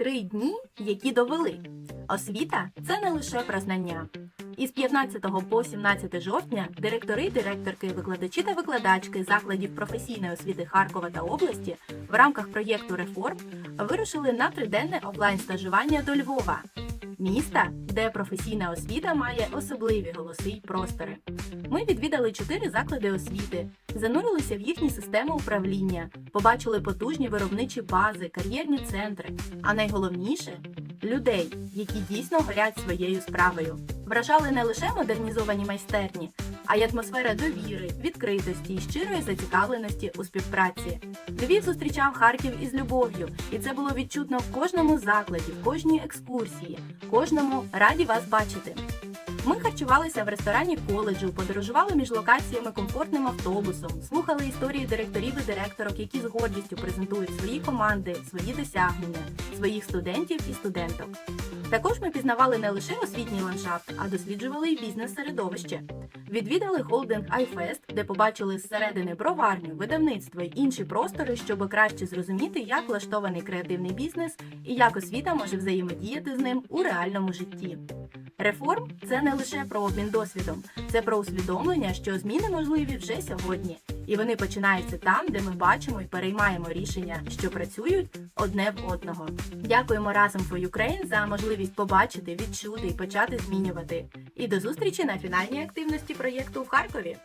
Три дні, які довели. Освіта це не лише про знання. Із 15 по 17 жовтня директори, директорки, викладачі та викладачки закладів професійної освіти Харкова та області в рамках проєкту реформ вирушили на триденне офлайн стажування до Львова, міста, де професійна освіта має особливі голоси й простори. Ми відвідали чотири заклади освіти, занурилися в їхні системи управління, побачили потужні виробничі бази, кар'єрні центри, а найголовніше людей, які дійсно горять своєю справою. Вражали не лише модернізовані майстерні, а й атмосфера довіри, відкритості і щирої зацікавленості у співпраці. Львів зустрічав Харків із любов'ю, і це було відчутно в кожному закладі, в кожній екскурсії, кожному раді вас бачити. Ми харчувалися в ресторані коледжу, подорожували між локаціями комфортним автобусом, слухали історії директорів і директорок, які з гордістю презентують свої команди, свої досягнення, своїх студентів і студенток. Також ми пізнавали не лише освітній ландшафт, а досліджували і бізнес-середовище. Відвідали холдинг iFest, де побачили зсередини броварню, видавництво й інші простори, щоб краще зрозуміти, як влаштований креативний бізнес і як освіта може взаємодіяти з ним у реальному житті. Реформ це не лише про обмін досвідом, це про усвідомлення, що зміни можливі вже сьогодні, і вони починаються там, де ми бачимо і переймаємо рішення, що працюють одне в одного. Дякуємо разом for Ukraine за можливість побачити, відчути і почати змінювати. І до зустрічі на фінальній активності проєкту в Харкові.